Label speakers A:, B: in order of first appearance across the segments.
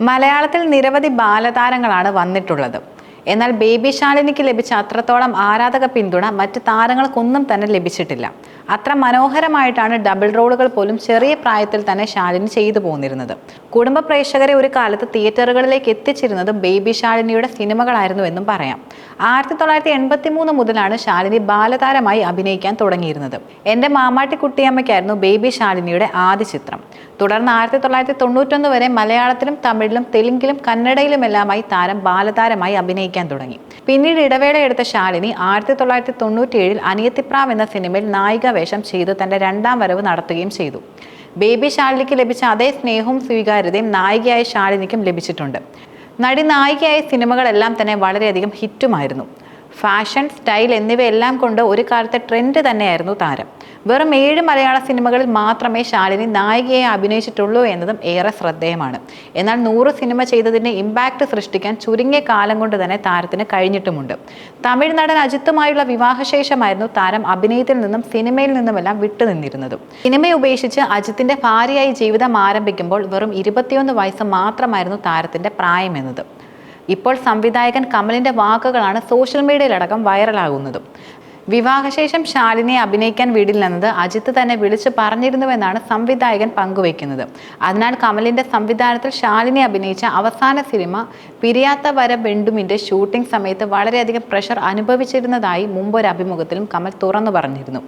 A: മലയാളത്തിൽ നിരവധി ബാലതാരങ്ങളാണ് വന്നിട്ടുള്ളത്. എന്നാൽ ബേബി ശാലിനിക്ക് ലഭിച്ച അത്രത്തോളം ആരാധക പിന്തുണ മറ്റ് താരങ്ങൾക്കൊന്നും തന്നെ ലഭിച്ചിട്ടില്ല. അത്ര മനോഹരമായിട്ടാണ് ഡബിൾ റോളുകൾ പോലും ചെറിയ പ്രായത്തിൽ തന്നെ ശാലിനി ചെയ്തു പോന്നിരുന്നത്. കുടുംബ പ്രേക്ഷകരെ ഒരു കാലത്ത് തിയേറ്ററുകളിലേക്ക് എത്തിച്ചിരുന്നത് ബേബി ശാലിനിയുടെ സിനിമകളായിരുന്നു എന്നും പറയാം. ആയിരത്തി തൊള്ളായിരത്തി എൺപത്തി മൂന്ന് മുതലാണ് ശാലിനി ബാലതാരമായി അഭിനയിക്കാൻ തുടങ്ങിയിരുന്നത്. എന്റെ മാമാട്ടി കുട്ടിയമ്മയ്ക്കായിരുന്നു ബേബി ശാലിനിയുടെ ആദ്യ ചിത്രം. തുടർന്ന് ആയിരത്തി തൊള്ളായിരത്തി തൊണ്ണൂറ്റൊന്ന് വരെ മലയാളത്തിലും തമിഴിലും തെലുങ്കിലും കന്നഡയിലുമെല്ലാമായി താരം ബാലതാരമായി അഭിനയിക്കാൻ തുടങ്ങി. പിന്നീട് ഇടവേള എടുത്ത ശാലിനി ആയിരത്തി തൊള്ളായിരത്തി തൊണ്ണൂറ്റിയേഴിൽ അനിയത്തിപ്രാവ് എന്ന സിനിമയിൽ നായിക വേഷം ചെയ്ത് തന്റെ രണ്ടാം വരവ് നടത്തുകയും ചെയ്തു. ബേബി ശാലിനിക്ക് ലഭിച്ച അതേ സ്നേഹവും സ്വീകാര്യതയും നായികയായ ശാലിനിക്കും ലഭിച്ചിട്ടുണ്ട്. നടി നായികയായ സിനിമകളെല്ലാം തന്നെ വളരെയധികം ഹിറ്റുമായിരുന്നു. ഫാഷൻ സ്റ്റൈൽ എന്നിവയെല്ലാം കൊണ്ട് ഒരു കാലത്തെ ട്രെൻഡ് തന്നെയായിരുന്നു താരം. വെറും ഏഴ് മലയാള സിനിമകളിൽ മാത്രമേ ശാലിനി നായികയെ അഭിനയിച്ചിട്ടുള്ളൂ എന്നതും ഏറെ ശ്രദ്ധേയമാണ്. എന്നാൽ നൂറ് സിനിമ ചെയ്തതിന്റെ ഇമ്പാക്റ്റ് സൃഷ്ടിക്കാൻ ചുരുങ്ങിയ കാലം കൊണ്ട് തന്നെ താരത്തിന് കഴിഞ്ഞിട്ടുമുണ്ട്. തമിഴ് നടൻ അജിത്തുമായുള്ള വിവാഹശേഷമായിരുന്നു താരം അഭിനയത്തിൽ നിന്നും സിനിമയിൽ നിന്നുമെല്ലാം വിട്ടുനിന്നിരുന്നത് സിനിമയെ ഉപേക്ഷിച്ച് അജിത്തിന്റെ ഭാര്യയായി ജീവിതം ആരംഭിക്കുമ്പോൾ വെറും ഇരുപത്തിയൊന്ന് വയസ്സ് മാത്രമായിരുന്നു താരത്തിന്റെ പ്രായമെന്നത് ഇപ്പോൾ സംവിധായകൻ കമലിന്റെ വാക്കുകളാണ് സോഷ്യൽ മീഡിയയിലടക്കം വൈറലാകുന്നതും. വിവാഹശേഷം ശാലിനിയെ അഭിനയിക്കാൻ വിടില്ലെന്നത് അജിത്ത് തന്നെ വിളിച്ചു പറഞ്ഞിരുന്നുവെന്നാണ് സംവിധായകൻ പങ്കുവയ്ക്കുന്നത്. അതിനാൽ കമലിന്റെ സംവിധാനത്തിൽ ശാലിനി അഭിനയിച്ച അവസാന സിനിമ പിരിയാത്ത വര വെണ്ടുമിന്റെ ഷൂട്ടിംഗ് സമയത്ത് വളരെയധികം പ്രഷർ അനുഭവിച്ചിരുന്നതായി മുമ്പ് ഒരു അഭിമുഖത്തിലും കമൽ തുറന്നു പറഞ്ഞിരുന്നു.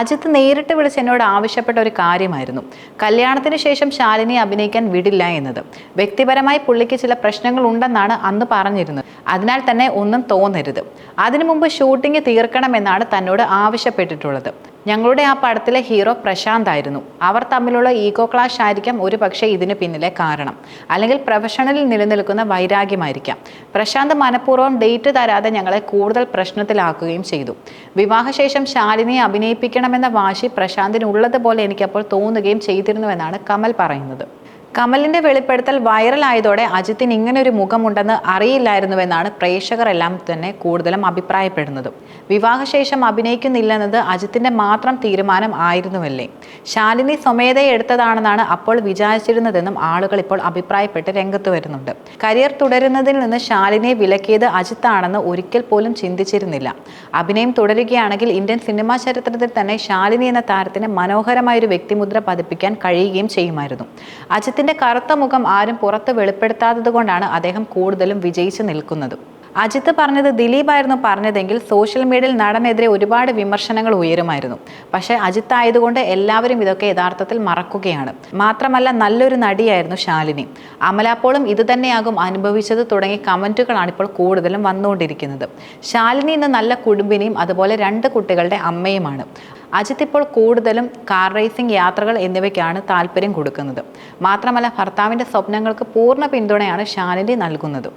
A: അജിത്ത് നേരിട്ട് വിളിച്ച് എന്നോട് ആവശ്യപ്പെട്ട ഒരു കാര്യമായിരുന്നു. കല്യാണത്തിന് ശേഷം ശാലിനിയെ അഭിനയിക്കാൻ വിടില്ല എന്നത്. വ്യക്തിപരമായി പുള്ളിക്ക് ചില പ്രശ്നങ്ങൾ ഉണ്ടെന്നാണ് അന്ന് പറഞ്ഞിരുന്നത്. അതിനാൽ തന്നെ ഒന്നും തോന്നരുത്. അതിനു മുമ്പ് ഷൂട്ടിംഗ് തീർക്കണമെന്നാണ് തന്നോട് ആവശ്യപ്പെട്ടിട്ടുള്ളത്. ഞങ്ങളുടെ ആ പടത്തിലെ ഹീറോ പ്രശാന്ത് ആയിരുന്നു. അവർ തമ്മിലുള്ള ഈഗോ ക്ലാഷ് ആയിരിക്കാം ഒരു പക്ഷേ ഇതിന് പിന്നിലെ കാരണം. അല്ലെങ്കിൽ പ്രൊഫഷണലിൽ നിലനിൽക്കുന്ന വൈരാഗ്യമായിരിക്കാം. പ്രശാന്ത് മനഃപൂർവം ഡേറ്റ് തരാതെ ഞങ്ങളെ കൂടുതൽ പ്രശ്നത്തിലാക്കുകയും ചെയ്തു. വിവാഹശേഷം ശാലിനിയെ അഭിനയിപ്പിക്കണമെന്ന വാശി പ്രശാന്തിന് ഉള്ളതുപോലെ എനിക്കപ്പോൾ തോന്നുകയും ചെയ്തിരുന്നുവെന്നാണ് കമൽ പറയുന്നത്. കമലിന്റെ വെളിപ്പെടുത്തൽ വൈറലായതോടെ അജിത്തിന് ഇങ്ങനെ ഒരു മുഖമുണ്ടെന്ന് അറിയില്ലായിരുന്നുവെന്നാണ് പ്രേക്ഷകർ എല്ലാം തന്നെ കൂടുതലും അഭിപ്രായപ്പെടുന്നത്. വിവാഹശേഷം അഭിനയിക്കുന്നില്ലെന്നത് അജിത്തിന്റെ മാത്രം തീരുമാനം ആയിരുന്നുവല്ലേ? ശാലിനി സ്വമേധയെ എടുത്തതാണെന്നാണ് അപ്പോൾ വിചാരിച്ചിരുന്നതെന്നും ആളുകൾ ഇപ്പോൾ അഭിപ്രായപ്പെട്ട് രംഗത്ത് വരുന്നുണ്ട്. കരിയർ തുടരുന്നതിൽ നിന്ന് ശാലിനിയെ വിലക്കിയത് അജിത്താണെന്ന് ഒരിക്കൽ പോലും ചിന്തിച്ചിരുന്നില്ല. അഭിനയം തുടരുകയാണെങ്കിൽ ഇന്ത്യൻ സിനിമാ ചരിത്രത്തിൽ തന്നെ ശാലിനി എന്ന താരത്തിന് മനോഹരമായ ഒരു വ്യക്തിമുദ്ര പതിപ്പിക്കാൻ കഴിയുകയും ചെയ്യുമായിരുന്നു. അജിത്തിന്റെ കറുത്ത മുഖം ആരും പുറത്ത് വെളിപ്പെടുത്താത്തത് കൊണ്ടാണ് അദ്ദേഹം കൂടുതലും വിജയിച്ചു നിൽക്കുന്നത്. അജിത്ത് പറഞ്ഞത് ദിലീപായിരുന്നു പറഞ്ഞതെങ്കിൽ സോഷ്യൽ മീഡിയയിൽ നടനെതിരെ ഒരുപാട് വിമർശനങ്ങൾ ഉയരുമായിരുന്നു. പക്ഷേ അജിത്ത് ആയതുകൊണ്ട് എല്ലാവരും ഇതൊക്കെ യഥാർത്ഥത്തിൽ മറക്കുകയാണ്. മാത്രമല്ല നല്ലൊരു നടിയായിരുന്നു ശാലിനി. അമലാപ്പോളും ഇതുതന്നെയാകും അനുഭവിച്ചത് തുടങ്ങിയ കമന്റുകളാണ് ഇപ്പോൾ കൂടുതലും വന്നുകൊണ്ടിരിക്കുന്നത്. ശാലിനി ഇന്ന് നല്ല കുടുംബിനിയും അതുപോലെ രണ്ട് കുട്ടികളുടെ അമ്മയുമാണ്. അജിത്ത് ഇപ്പോൾ കൂടുതലും കാർ റേസിംഗ് യാത്രകൾ എന്നിവയ്ക്കാണ് താല്പര്യം കൊടുക്കുന്നത്. മാത്രമല്ല ഭർത്താവിന്റെ സ്വപ്നങ്ങൾക്ക് പൂർണ പിന്തുണയാണ് ഷാനിലി നൽകുന്നത്.